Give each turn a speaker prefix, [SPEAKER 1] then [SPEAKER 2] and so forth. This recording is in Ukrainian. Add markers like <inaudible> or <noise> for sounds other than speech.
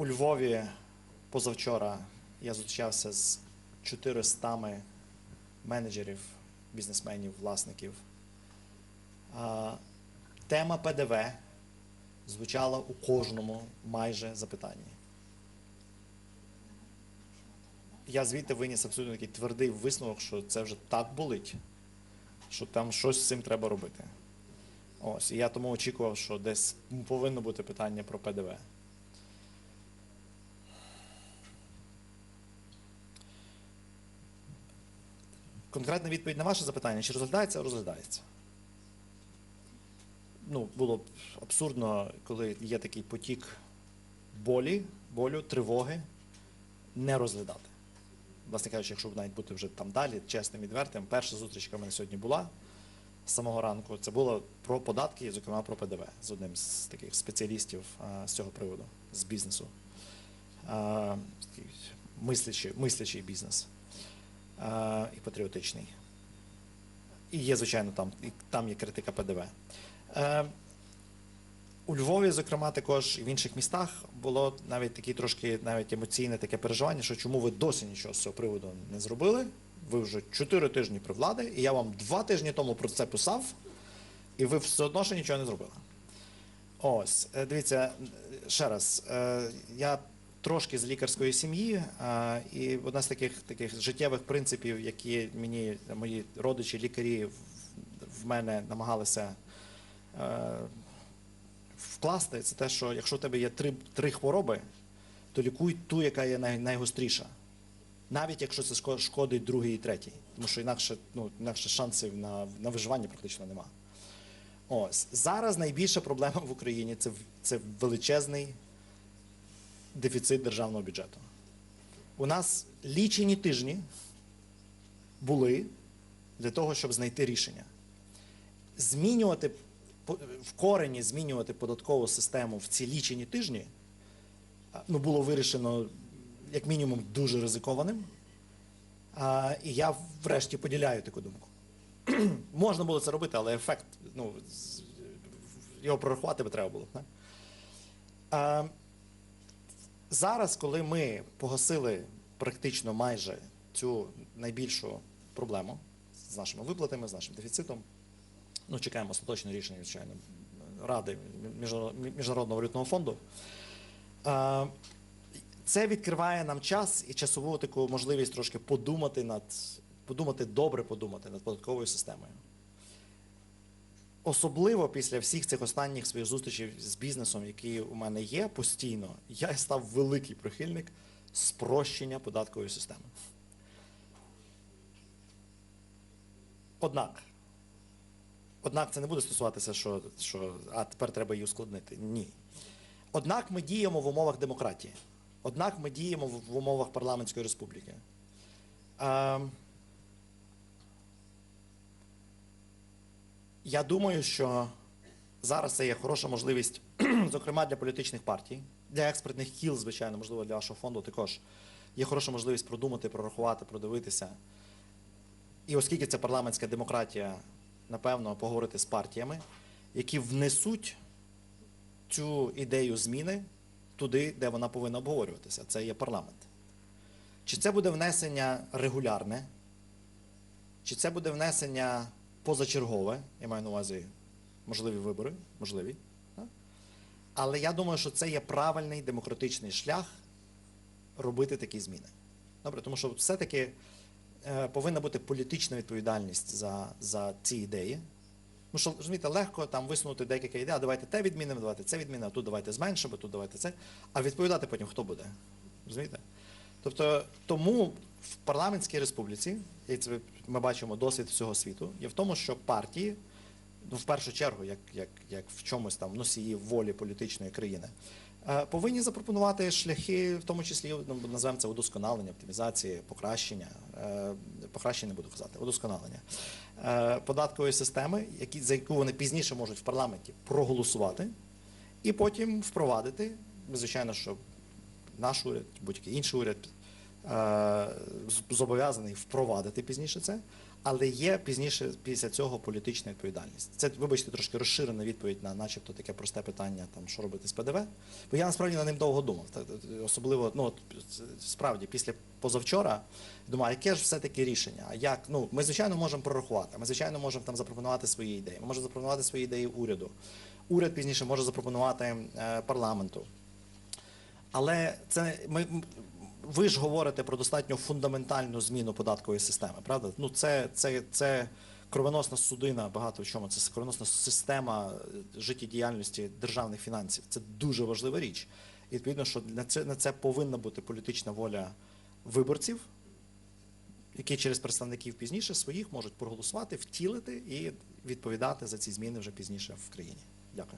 [SPEAKER 1] У Львові позавчора я зустрічався з 400 менеджерів, бізнесменів, власників. Тема ПДВ звучала у кожному майже запитанні. Я звідти виніс абсолютно такий твердий висновок, що це вже так болить, що там щось з цим треба робити. Ось, і я тому очікував, що десь повинно бути питання про ПДВ. Конкретна відповідь на ваше запитання, чи розглядається, розглядається. Ну, було б абсурдно, коли є такий потік болі, болю, тривоги, не розглядати. Власне кажучи, якщо навіть бути вже там далі, чесним, відвертим, перша зустріч, яка в мене сьогодні була з самого ранку, це було про податки, зокрема про ПДВ з одним з таких спеціалістів а, з цього приводу, з бізнесу. А, мислячий, мислячий бізнес і патріотичний. І є, звичайно, там, і там є критика ПДВ. Е, у Львові, зокрема, також і в інших містах було навіть такі трошки навіть емоційне таке переживання, що чому ви досі нічого з цього приводу не зробили. Ви вже чотири тижні при влади, і я вам два тижні тому про це писав, і ви все одно ще нічого не зробили. Ось, е, дивіться, ще раз, е, я трошки з лікарської сім'ї, е, і одна з таких, таких життєвих принципів, які мені мої родичі, лікарі в- мене намагалися е, вкласти, це те, що якщо у тебе є три, три хвороби, то лікуй ту, яка є най, найгостріша. Навіть якщо це шко- шкодить другий і третій. Тому що інакше, ну, інакше шансів на, на виживання практично нема. Ось. Зараз найбільша проблема в Україні це, це величезний дефіцит державного бюджету. У нас лічені тижні були для того, щоб знайти рішення. Змінювати в корені змінювати податкову систему в ці лічені тижні ну, було вирішено, як мінімум, дуже ризикованим. А, і я врешті поділяю таку думку. <clears throat> Можна було це робити, але ефект, ну, його прорахувати би треба було. А, зараз, коли ми погасили практично майже цю найбільшу проблему з нашими виплатами, з нашим дефіцитом, ну, чекаємо остаточне рішення, звичайно, Ради Міжнарод- Міжнародного валютного фонду. Це відкриває нам час і часову таку можливість трошки подумати над, подумати, добре подумати над податковою системою. Особливо після всіх цих останніх своїх зустрічей з бізнесом, які у мене є постійно, я став великий прихильник спрощення податкової системи. Однак, Однак це не буде стосуватися, що, що а тепер треба її ускладнити. Ні. Однак ми діємо в умовах демократії. Однак ми діємо в, умовах парламентської республіки. Е, я думаю, що зараз це є хороша можливість, <clears throat> зокрема для політичних партій, для експертних кіл, звичайно, можливо, для вашого фонду також. Є хороша можливість продумати, прорахувати, продивитися. І оскільки це парламентська демократія, напевно, поговорити з партіями, які внесуть цю ідею зміни туди, де вона повинна обговорюватися. Це є парламент. Чи це буде внесення регулярне, чи це буде внесення позачергове, я маю на увазі можливі вибори, можливі. Але я думаю, що це є правильний демократичний шлях робити такі зміни. Добре, тому що все-таки е, повинна бути політична відповідальність за, за ці ідеї. Ну що, розумієте, легко там висунути декілька ідей, а давайте те відмінимо, давайте це відмінимо, а тут давайте зменшимо, тут давайте це. А відповідати потім хто буде? Розумієте? Тобто, тому в парламентській республіці, і це ми бачимо досвід всього світу, є в тому, що партії, ну в першу чергу, як, як, як в чомусь там носії волі політичної країни, е, повинні запропонувати шляхи, в тому числі ну, називаємо це удосконалення, оптимізації, покращення, е, покращення не буду казати, удосконалення е, податкової системи, які, за яку вони пізніше можуть в парламенті проголосувати, і потім впровадити. Звичайно, що наш уряд, будь-який інший уряд е, зобов'язаний впровадити пізніше це, Але є пізніше після цього політична відповідальність. Це, вибачте, трошки розширена відповідь на начебто таке просте питання, там що робити з ПДВ. Бо я насправді над ним довго думав. Особливо, ну от справді, після позавчора думаю, яке ж все-таки рішення? А як? Ну, ми, звичайно, можемо прорахувати, ми, звичайно, можемо там запропонувати свої ідеї. Ми можемо запропонувати свої ідеї уряду. Уряд пізніше може запропонувати е, парламенту. Але це ми. Ви ж говорите про достатньо фундаментальну зміну податкової системи, правда? Ну це, це, це кровоносна судина, багато в чому. Це кровоносна система е, життєдіяльності державних фінансів. Це дуже важлива річ. І відповідно, що на це, на це повинна бути політична воля виборців, які через представників пізніше своїх можуть проголосувати, втілити і відповідати за ці зміни вже пізніше в країні. Дякую.